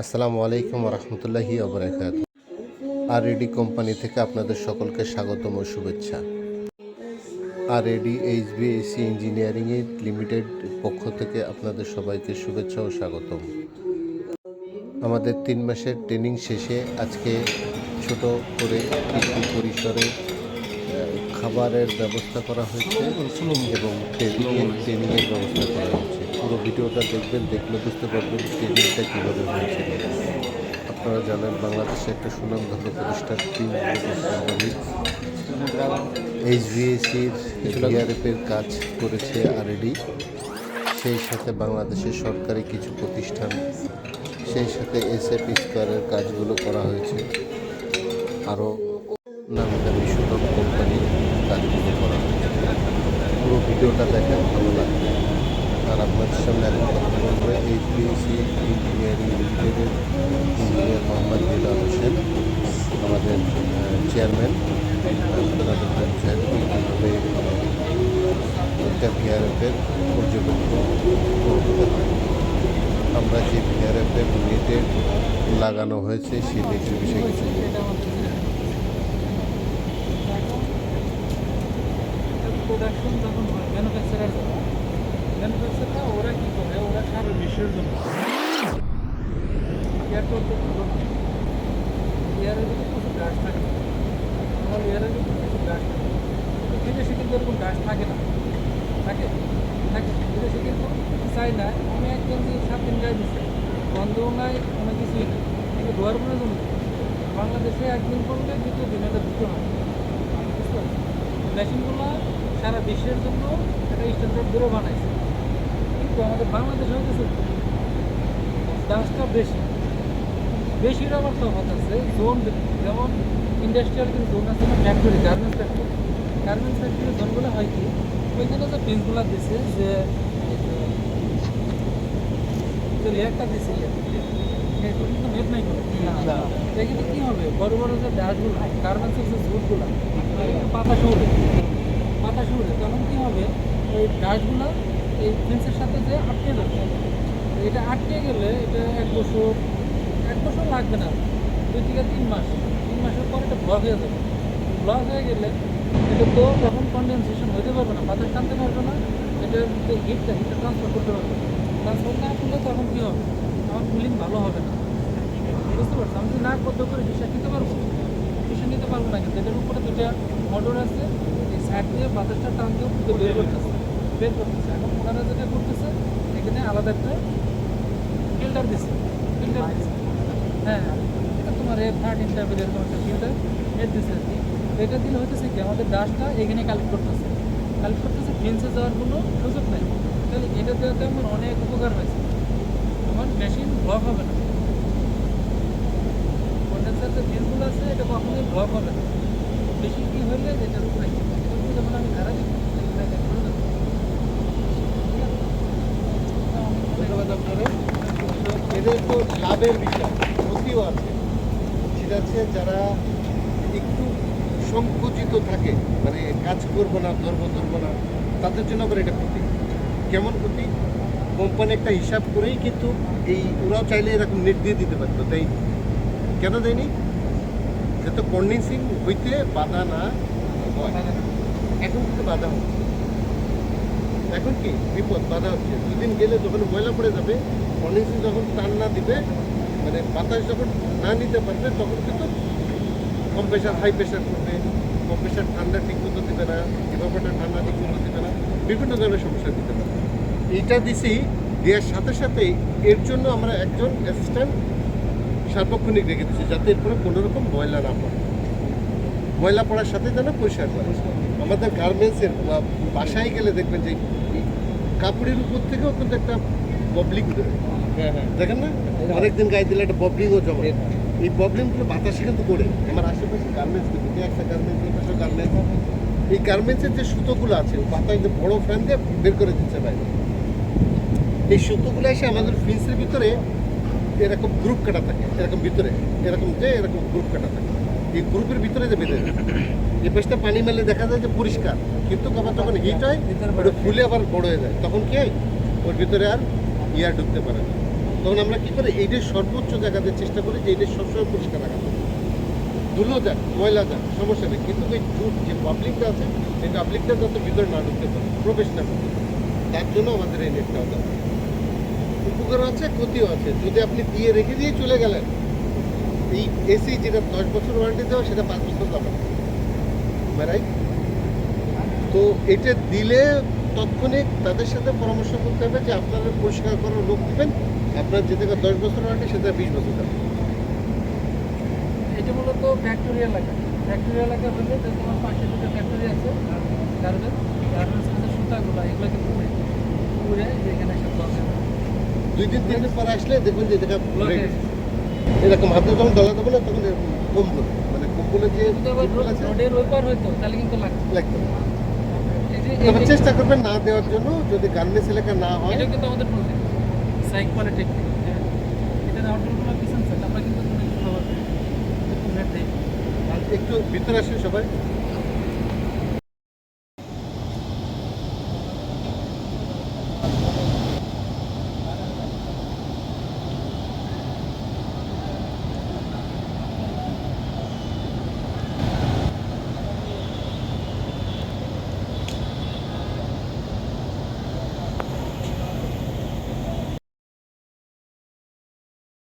আসসালামু আলাইকুম রহমতুল্লাহি আবরাকাত আর এডি কোম্পানি থেকে আপনাদের সকলকে স্বাগতম ও শুভেচ্ছা। আর এডি এইচবিএসি ইঞ্জিনিয়ারিং লিমিটেড পক্ষ থেকে আপনাদের সবাইকে শুভেচ্ছা ও স্বাগতম। আমাদের তিন মাসের ট্রেনিং শেষে আজকে ছোট করে কিছু পরিসরে খাবারের ব্যবস্থা করা হয়েছে এবং ট্রেনিংয়ের ট্রেনিংয়ের ব্যবস্থা করা হয়েছে। পুরো ভিডিওটা দেখবেন, দেখলে বুঝতে পারবেন ট্রেনিংটা কীভাবে হয়েছিল আপনারা জানেন, বাংলাদেশে একটা সুনামধন্য প্রতিষ্ঠান টিম এইচভিএসির বিআরএফের কাজ করেছে আরএডি সেই সাথে বাংলাদেশের সরকারি কিছু প্রতিষ্ঠান, সেই সাথে এস এসএফ স্কোয়ারের কাজগুলো করা হয়েছে। আরও নামি দামি সুনাম কোম্পানির কাজগুলো করা হয়েছে। পুরো ভিডিওটা দেখেন, ভালো লাগবে। আর আপনাদের সামনে বলব ইঞ্জিনিয়ারিং লিমিটেডের ইঞ্জিনিয়ার মোহাম্মদ বিলাল হোসেন, আমাদের চেয়ারম্যান আমরা যে ভিআরএফের নেটের লাগানো হয়েছে সেই নেটের বিষয়ে কিছু। প্রোডাকশন যখন ওরা কী করে? ওরা সারা বিশ্বের জন্য এয়ার তো ভালো না এয়ারের ভিতরে প্রচুর গাছ থাকে। আমার গাছ থাকে। কিন্তু কিন্তু গাছ থাকে না। থাকে? থাকে। কিন্তু চাই সাত দিন গায়ে দিচ্ছে কিছুই কিন্তু জন্য বাংলাদেশে একদিন করলে দ্বিতীয় মেশিনগুলো সারা বিশ্বের জন্য একটা স্ট্যান্ডার্ড করে বানাইছে। কিন্তু আমাদের বাংলাদেশে হয়েছে দাসটা বেশি। বেশির আবার তফাৎ আছে। জোন যেমন ইন্ডাস্ট্রিয়াল কিন্তু জোন আছে না ফ্যাক্টরি গার্মেন্টস ফ্যাক্টরি গার্মেন্টস ফ্যাক্টরির জোনগুলো হয় কি ওইখানে যে পিসগুলো দিছে যে লেয়ারটা দিছে কিন্তু নাই এখানে কি হবে? বড় বড় যে ডাশগুলো গার্মেন্টসের যে জোনগুলো পাতা শুরু পাতা শুরু তখন কি হবে? ওই ডাশগুলো এই ফেন্সের সাথে যে আটকে যাবে এটা আটকে গেলে এটা এক বছর এক বছর লাগবে না, দুই থেকে তিন মাস, তিন মাসের পর এটা ব্লক হয়ে যাবে। ব্লক হয়ে গেলে এটা তো তখন কন্ডেনসেশন হতে পারবে না, বাতাস টানতে পারবে না, এটা যে হিটটা হিটটা ট্রান্সফার করতে পারবে ট্রান্সফার না করলে তখন কী হবে? আমার কুলিং ভালো হবে না। বুঝতে পারছ আমি না বদ্ধ করে হিসাব নিতে পারব হিসাব নিতে পারব না কিন্তু এটার উপরে দুটা মোটর আছে, এই সাইড দিয়ে বাতাসটা টানতেও বের করতেছে বের করতেছে। এখন ওনারা যেটা করতেছে, এখানে আলাদা একটা ফিল্টার দিছে। ফিল্টার দিছে। হ্যাঁ এটা তোমার এ থার্টিন টাইপের এরকম একটা ফিল্টার এর দিছে আর কি। এটা দিলে হইতেছে কি, আমাদের ডাস্টটা এখানে কালেক্ট করতেছে। কালেক্ট করতেছে ফেন্সে যাওয়ার কোনো সুযোগ নেই। তাহলে এটা দেওয়াতে আমার অনেক উপকার হয়েছে। আমার মেশিন ব্লক হবে না। কন্ডেন্সার যে ফিল্ডগুলো আছে, এটা কখনোই ব্লক হবে না। বেশি কি হলে এটার উপরে যখন আমি ধারা দিব এটা খুলে দেবো। ঠিক আছে? ধন্যবাদ আপনারা এদের তো লাভের বিষয় ক্ষতিও আছে। ঠিক আছে, যারা একটু সংকুচিত থাকে মানে কাজ করব না, ধরবো ধরবো না, তাদের জন্য আবার এটা ক্ষতি। কেমন ক্ষতি? কোম্পানি একটা হিসাব করেই কিন্তু এই ওরাও চাইলে এরকম নেট দিয়ে দিতে পারতো, তাই কেন দেয়নি? যাতে কন্ডেন্সিং হইতে বাধা না এখন কিন্তু বাধা হচ্ছে। এখন কি? বিপদ, বাধা হচ্ছে। দুদিন গেলে যখন ময়লা পড়ে যাবে কন্ডেন্সিং যখন টান না দিবে মানে বাতাস যখন না নিতে পারবে, তখন কিন্তু কম প্রেশার হাই প্রেশার করবে। কম প্রেশার ঠান্ডা ঠিক মতো দেবে না ইভাপোটা ঠান্ডা ঠিক মতো দেবে না, বিভিন্ন ধরনের সমস্যা দিতে পারে। এইটা দিছি, দেওয়ার সাথে সাথে এর জন্য আমরা একজন অ্যাসিস্ট্যান্ট সার্বক্ষণিক রেখে দিচ্ছি যাতে এরপরে কোনো রকম ময়লা না পড়ে। ময়লা পড়ার সাথে যেন পরিষ্কার করে। আমাদের গার্মেন্টসের বা বাসায় গেলে দেখবেন যে কাপড়ের উপর থেকেও কিন্তু একটা ববলিং বেরোয়। দেখেন না? অনেকদিন গায়ে দিলে একটা ববলিংও জমা। এই ববলিংগুলো বাতাসে কিন্তু করে আমার আশেপাশে গার্মেন্টস কিন্তু একটা গার্মেন্টস এই পাশে গার্মেন্টস এই গার্মেন্টসের যে সুতোগুলো আছে বাতাস যে বড় ফ্যান দিয়ে বের করে দিচ্ছে বাইরে। এই সুতোগুলো এসে আমাদের ফিন্সের ভিতরে এরকম গ্রুপ কাটা থাকে। এরকম ভিতরে এরকম যে এরকম গ্রুপ কাটা থাকে। এই গ্রুপের ভিতরে যে বেঁধে যায় এই পাশটা পানি মেলে দেখা যায় যে পরিষ্কার। কিন্তু আবার যখন হিট হয় ওটা ফুলে আবার বড় হয়ে যায়। তখন কি হয়? ওর ভিতরে আর ইয়ার ঢুকতে পারে না। তখন আমরা কি করি এইটার সর্বোচ্চ জায়গাতে চেষ্টা করি যে এইটা সবসময় পরিষ্কার রাখা ধুলো যাক, ময়লা যাক, সমস্যা নেই। কিন্তু ওই জুট যে পাবলিকটা আছে, সেই পাবলিকটা যাতে ভিতরে না ঢুকতে পারে, প্রবেশ না করতে তার জন্য আমাদের এই নেটটা দরকার। উপকার আছে, ক্ষতিও আছে। যদি আপনি দিয়ে রেখে দিয়ে চলে গেলেন, এই এসি যেটা দশ বছর ওয়ারেন্টি দেওয়া, সেটা পাঁচ বছর যাবে তো এটা দিলে তৎক্ষণিক তাদের সাথে পরামর্শ করতে হবে যে আপনারা পরিষ্কার করার লোক দেবেন আপনার যে থেকে দশ বছর ওয়ারেন্টি সেটা বিশ বছর যাবে এটা মূলত ফ্যাক্টরি এলাকা। ফ্যাক্টরি এলাকা হলে তোমার পাশে দুটো ফ্যাক্টরি আছে গার্মেন্টস সুতাগুলো সব দুই দিন তিন দিন পরে আসলে দেখবেন যে এটা এরকম হাতে যখন ডলা দেবো না তখন এরকম মানে যে রোডের তাহলে কিন্তু লাগবে। তবে চেষ্টা করবেন না দেওয়ার জন্য যদি গার্মেন্টস এলাকা না হয়। এটা কিন্তু আমাদের প্রজেক্ট সাইক পলিটেকনিক হ্যাঁ এটা আউটডোরগুলো পিছন সাইড আমরা কিন্তু একটু ভিতরে আসেন সবাই।